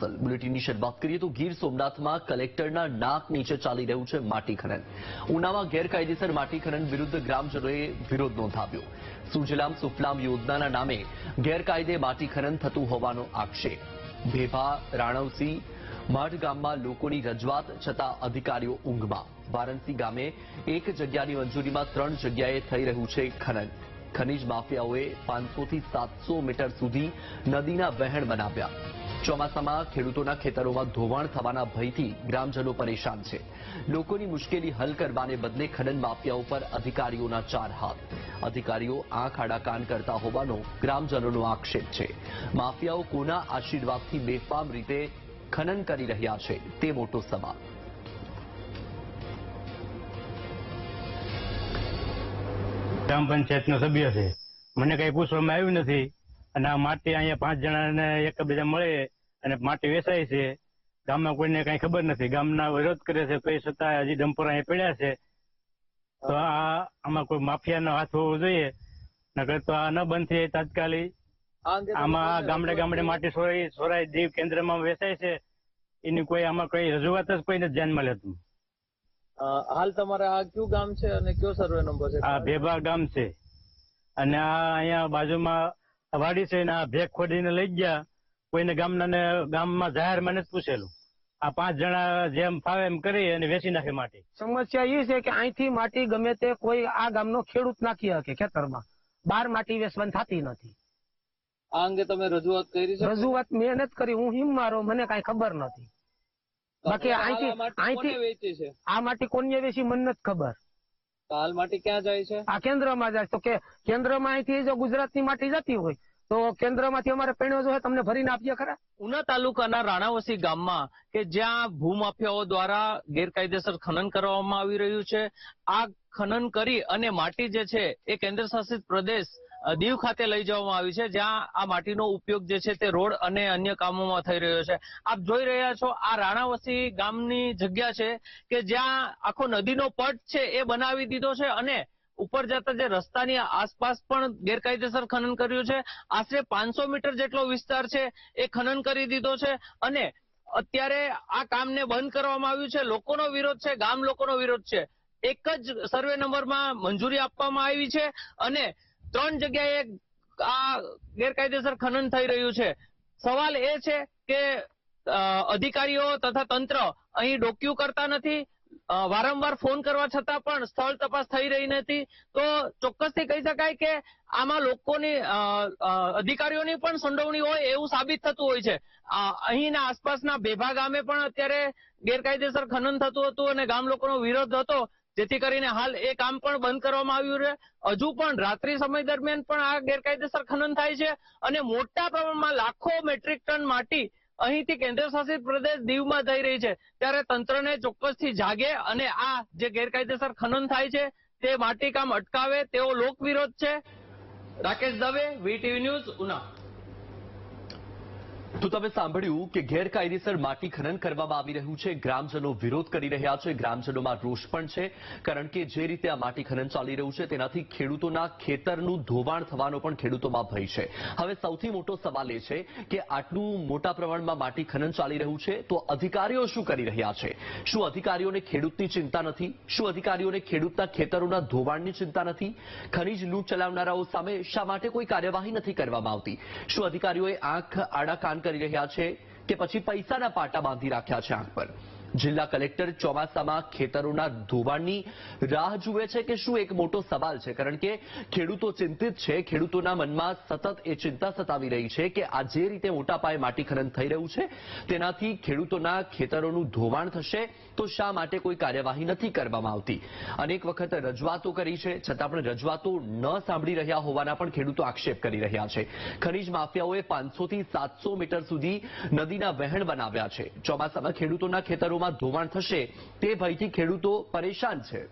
મુફસ્સલ બુલેટિનની શરૂઆત કરીએ તો ગીર સોમનાથમાં કલેક્ટરના નાક નીચે ચાલી રહ્યું છે માટી ખનન ઉનામાં ગેરકાયદેસર માટી ખનન વિરુદ્ધ ગ્રામજનોએ વિરોધ નોંધાવ્યો. સુજલામ સુફલામ યોજનાના નામે ગેરકાયદે માટી ખનન થતું હોવાનો આક્ષેપ. ભેભા રાણવસી માઢ ગામમાં લોકોની રજૂઆત છતાં અધિકારીઓ ઊંઘમાં. વારણસી ગામે એક જગ્યાની મંજૂરીમાં ત્રણ જગ્યાએ થઈ રહ્યું છે ખનન. ખનીજ માફિયાઓએ પાંચસોથી સાતસો મીટર સુધી નદીના વહેણ બનાવ્યા. ચોમાસામાં ખેડૂતોના ખેતરોમાં ધોવાણ થવાના ભયથી ગ્રામજનો પરેશાન છે. લોકોની મુશ્કેલી હલ કરવાને બદલે ખનન માફિયાઓ પર અધિકારીઓના ચાર હાથ. અધિકારીઓ આંખ આડા કરતા હોવાનો ગ્રામજનોનો આક્ષેપ છે. માફિયાઓ કોના આશીર્વાદથી બેફામ રીતે ખનન કરી રહ્યા છે તે મોટો સવાલ. ગ્રામ પંચાયતનો સભ્ય છે. મને કઈ પૂછવામાં આવ્યું નથી. અને આ માટે અહીંયા પાંચ જણાને એકબીજા મળે અને માટી વેચાય છે. ગામમાં કોઈને કઈ ખબર નથી. ગામના વિરોધ કરે છે તો છતાં હજી ડમ્પર અહીં પડ્યા છે. તો આ આમાં કોઈ માફિયાનો હાથ હોવો જોઈએ. નકર તો આ ન બંધ થઈ તાત્કાલિક. આમાં ગામડે ગામડે માટી સોરાઈ સોરાઈ દીવ કેન્દ્રમાં વેચાય છે. એની કોઈ આમાં કોઈ રજૂઆત જ કોઈને ધ્યાનમાં લેતું. હાલ તમારે આ કયું ગામ છે અને કયો સર્વે નંબર છે? આ ભેભા ગામ છે. અને આ અહીંયા બાજુમાં વાડી છે ને આ ભેગ ખોદીને લઈ ગયા. કોઈને ગામના ને ગામમાં મને જ પૂછેલું. આ પાંચ જણા જેમ ફાવે એમ કરી અને વેચી નાખે માટી. સમસ્યા એ છે કે અહીંથી માટી ગમે તે કોઈ આ ગામનો ખેડૂત નાખી શકે ખેતરમાં. બાર માટી વેચવાની થતી નથી. આ અંગે તમે રજૂઆત કરી છે? રજૂઆત મેં નથી કરી હું હિમ મારો મને કઈ ખબર નથી. બાકી અહીંથી- આ માટી અહીંથી- કોને વેચી આ માટી કોને વેચી મને નથી ખબર. હાલ માટી ક્યાં જાય છે? આ કેન્દ્રમાં જાય તો કે કેન્દ્રમાં અહીંથી જો ગુજરાતની માટી જતી હોય તો કેન્દ્રમાંથી અમારે પૈણો જો તમને ભરીને આપીએ ખરા? ઉના તાલુકાના રાણાવસી ગામમાં કે જ્યાં ભૂમાફિયાઓ દ્વારા ગેરકાયદેસર ખનન કરવામાં આવી રહ્યું છે, આ ખનન કરી અને માટી જે છે એ કેન્દ્ર શાસિત પ્રદેશ દીવ ખાતે લઈ જવામાં આવી છે, જ્યાં આ માટીનો ઉપયોગ જે છે તે રોડ અને અન્ય કામોમાં થઈ રહ્યો છે. આપ જોઈ રહ્યા છો, આ રાણાવસી ગામની જગ્યા છે કે જ્યાં આખો નદીનો પટ છે એ બનાવી દીધો છે અને ઉપર જતા જે રસ્તાની આસપાસ પણ ગેરકાયદેસર ખનન કર્યું છે. આશરે પાંચસો મીટર જેટલો વિસ્તાર છે એ ખનન કરી દીધો છે અને અત્યારે આ કામને બંધ કરવામાં આવ્યું છે. લોકોનો વિરોધ છે, ગામ લોકોનો વિરોધ છે. એક જ સર્વે નંબરમાં મંજૂરી આપવામાં આવી છે અને ત્રણ જગ્યાએ આ ગેરકાયદેસર ખનન થઈ રહ્યું છે. સવાલ એ છે કે અધિકારીઓ તથા તંત્ર અહીં ડોક્યુ કરતા નથી? વારંવાર ફોન કરવા છતાં પણ સ્થળ તપાસ થઈ રહી નથી. તો ચોક્કસથી કહી શકાય કે આમાં લોકોની અધિકારીઓની પણ સંડોવણી હોય એવું સાબિત થતું હોય છે. અહીંના આસપાસના ભેભા ગામે પણ અત્યારે ગેરકાયદેસર ખનન થતું હતું અને ગામ લોકોનો વિરોધ હતો. જેથી કરીને હાલ એ કામ પણ બંધ કરવામાં આવ્યું છે. હજુ પણ રાત્રિ સમય દરમિયાન પણ આ ગેરકાયદેસર ખનન થાય છે. અને મોટા પ્રમાણમાં લાખો મેટ્રિક ટન માટી અહીંથી કેન્દ્ર શાસિત પ્રદેશ દીવમાં થઈ રહી છે. ત્યારે તંત્રને ચોક્કસથી જાગે અને આ જે ગેરકાયદેસર ખનન થાય છે, તે માટીકામ અટકાવે તેવો લોક વિરોધ છે. Rakesh Dave VTV news, Una. તો તમે સાંભળ્યું કે ગેરકાયદેસર માટી ખનન કરવામાં આવી રહ્યું છે. ગ્રામજનો વિરોધ કરી રહ્યા છે. ગ્રામજનોમાં રોષ પણ છે. કારણ કે જે રીતે આ માટી ખનન ચાલી રહ્યું છે, તેનાથી ખેડૂતોના ખેતરનું ધોવાણ થવાનો પણ ખેડૂતોમાં ભય છે. હવે સૌથી મોટો સવાલ એ છે કે આટલું મોટા પ્રમાણમાં માટી ખનન ચાલી રહ્યું છે, તો અધિકારીઓ શું કરી રહ્યા છે? શું અધિકારીઓને ખેડૂતની ચિંતા નથી? શું અધિકારીઓને ખેડૂતના ખેતરોના ધોવાણની ચિંતા નથી? ખનીજ લૂંટ ચલાવનારાઓ સામે શા માટે કોઈ કાર્યવાહી નથી કરવામાં આવતી? શું અધિકારીઓએ આંખ આડા કાન કરી રહ્યા છે કે પછી પૈસાના પાટા બાંધી રાખ્યા છે આંખ પર. જિલ્લા કલેક્ટર ચોમાસામાં ખેતરોના ધોવાણની રાહ જુએ છે કે શું એક મોટો સવાલ છે? કારણ કે ખેડૂતો ચિંતિત છે. ખેડૂતોના મનમાં સતત એ ચિંતા સતાવી રહી છે કે આ જે રીતે મોટા પાયે માટી ખનન થઈ રહ્યું છે, તેનાથી ખેડૂતોના ખેતરોનું ધોવાણ થશે તો શા માટે કોઈ કાર્યવાહી નથી કરવામાં આવતી? અનેક વખત રજૂઆતો કરી છે. છતાં પણ રજૂઆતો ન સાંભળી રહ્યા હોવાના પણ ખેડૂતો આક્ષેપ કરી રહ્યા છે. ખનીજ માફિયાઓએ પાંચસોથી સાતસો મીટર સુધી નદીના વહેણ બનાવ્યા છે. ચોમાસામાં ખેડૂતોના ખેતરોમાં ધોવાણ થશે તે ભયથી ખેડૂતો પરેશાન છે.